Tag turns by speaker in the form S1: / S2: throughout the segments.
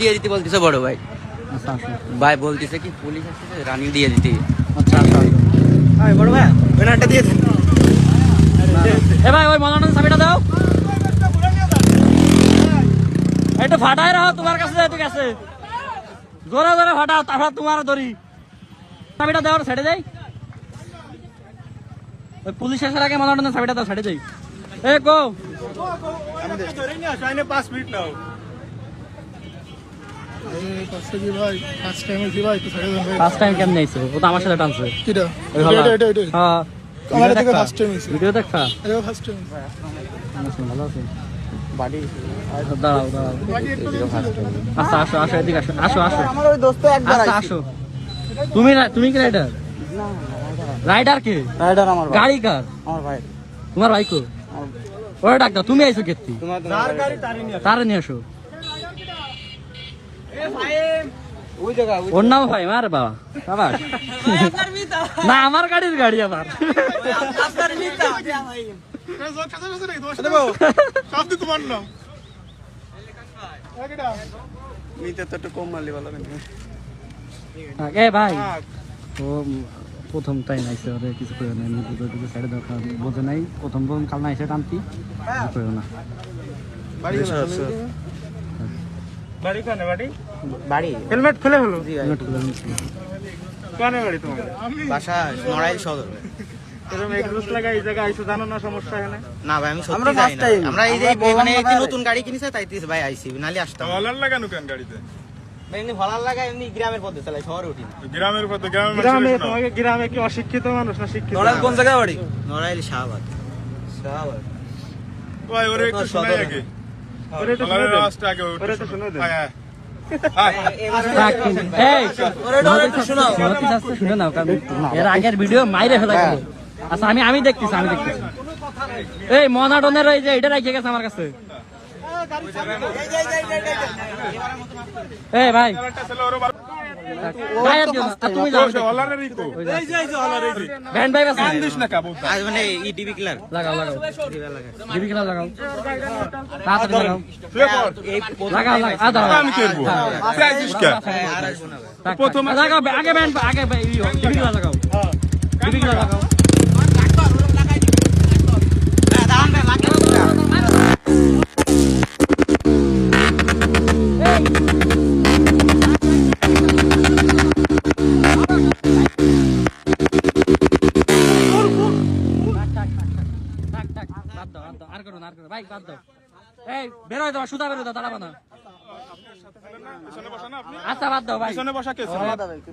S1: দিয়ে দিতে বলতেছে বড় ভাই।
S2: আচ্ছা
S1: ভাই বলতেছে কি পুলিশ আসছে রানিং দিয়ে দিতে।
S2: আচ্ছা আসো আসো।
S3: বড় ভাই ব্যানারটা দিয়ে দেন।
S2: এ ভাই ওই মনোনয়ন চাবিটা দাও। একটু ফাটাই রাখো তোমার কাছে যেহেতু গেছে জোরে জোরে ফাটাও তারপর তোমার ধরি। চাবিটা দেওয়ার ছেড়ে যাই ওই পুলিশ আসার আগে মনোনয়ন চাবিটা দাও ছেড়ে যাই এ গো
S3: ধরে নিয়ে আসো আইনে পাঁচ মিনিট নাও।
S2: ফার্স্ট টাইম কেমন আইছো? ও তো আমার সাথে টানছে। ওই হলো। হ্যাঁ।
S4: আমার থেকে time হইছে।
S2: ভিডিও দেখা
S4: এটাও ফার্স্ট টাইম
S2: আচ্ছা, ভালো আছে
S1: বাড়ি।
S2: দাঁড়াও দাঁড়াও। আচ্ছা আসো আসো এদিকে আসো। আসো আসো।
S3: আমার ওই দোস্ত একবার
S2: আচ্ছা আসো। তুমি তুমি কি রাইডার রাইডার কে?
S1: রাইডার আমার
S2: গাড়ি কার?
S1: আমার ভাই।
S2: তোমার বাইক ওরা ডাক্তার তুমি আইছো কেত্তি
S1: তোমার
S3: গাড়ি নিয়ে
S2: তারে নিয়ে আসো। ওর নাম বাবা। বাবা না আমার গাড়ির গাড়ি আবার।
S3: নিতে তো একটু কম মারলে ভালো
S2: এ ভাই ও প্রথম টাইম আইসে ওরে কিছু করে না এমনি দুটো দুটো সাইডে দরকার বোঝে নাই। প্রথম প্রথম কাল না আইসে টানতি করে না।
S3: বাড়ি বাড়ি?
S1: বাড়ি?
S3: হেলমেট খুলে হলো?
S2: হেলমেট খুলে নিচ্ছি।
S3: কানে বাড়ি তোমার?
S1: বাসা নড়াইল সদর
S3: এরকম এক রুস লাগা এই জায়গায় আইসো জানো না সমস্যা এখানে?
S1: না ভাই আমি সত্যি জানি না। আমরা এই যে মানে
S3: না
S1: এই যে
S3: ভাই।
S1: নতুন গাড়ি কিনেছে তাই তিস ভাই আইসি নালি আসতাম।
S4: কলার লাগানো কেন গাড়িতে?
S1: এমনি ভালো লাগে এমনি গ্রামের পথে চালাই শহরে উঠি
S4: গ্রামের কত গ্রামের
S3: গ্রামে তোমাকে গ্রামে কি অশিক্ষিত মানুষ না শিক্ষিত?
S1: কোন জায়গায় বাড়ি? নড়াইল শাহবাগ। শাহবাগ।
S4: ভাই ওরে একটু শোনাই আগে।
S3: ওরে তো শুনে
S4: কলারের
S3: দেন।
S4: আওয়াজটা আগে
S3: ওরে তো শুনে।
S4: হ্যাঁ।
S2: এর আগের ভিডিও মাইরে ফেলা গেল আচ্ছা আমি আমি দেখতেছি আমি দেখতেছি এই মনাডনের এই যে এটা রাখিয়ে গেছে আমার কাছে এই, ভাই।
S4: প্রথম
S2: আগে আগে লাগাও লাগাও বাদ দাও। এই, বের হয়ে যাও, সুধা বের হয়ে যাও, দাঁড়াবা না।
S4: পিছনে বসা না আপনি
S2: আচ্ছা, বাদ দাও, ভাই।
S4: পিছনে বসা কে ছিল?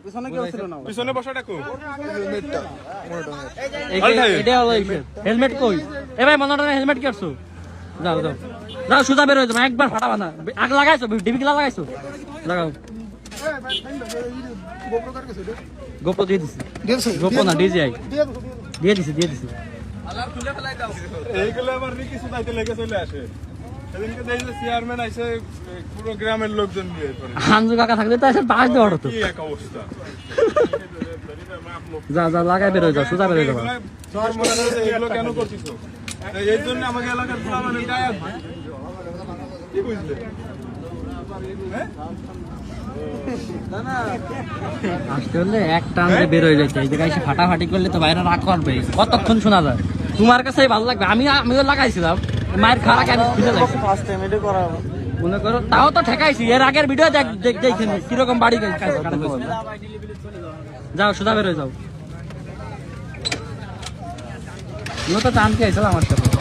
S3: পিছনে কেউ ছিল না
S4: পিছনে বসাটা কো
S2: এই যে-
S4: আলটাই।
S2: এটা হলো হেলমেট কই? এ ভাই মনে হেলমেট কি যাও যাও। যাও সুধা বের হয়ে যাও একবার ফাটাবা না। আগ লাগাইছো ডিবি কিলা লাগাইছো? লাগাও। গোপ্রো দিয়ে দিছি। গোপ্রো না ডিজিআই দিয়ে দিছি দিয়ে দিছি।
S4: এইগুলো আবার লেগে চলে আসে। চেয়ারম্যান আইসে পুরো গ্রামের লোকজন
S2: হানজু কাকা থাকলে তো এসে বাস দেওয়ার হতো
S4: অবস্থা।
S2: যা যা লাগাই বের হয়ে
S4: এগুলো- কেন করছিস এই- জন্য আমাকে এলাকার। কি বুঝলে?
S2: আসতে হলে এক টানতে বের হয়ে যাচ্ছে এই জায়গায় ফাটাফাটি করলে তো বাইরে রাগ করবে। কতক্ষণ শোনা যায়? তোমার কাছে ভালো লাগবে। আমি আমিও লাগাইছিলাম। মায়ের খারাপ আমি খুঁজে লাগছি মনে করো, তাও তো ঠেকাইছি। এর আগের ভিডিও দেখ দেখ দেখছেন কীরকম বাড়ি। যাও সুধা বেরোয় যাও। তো টানতে আইসল আমার সাথে।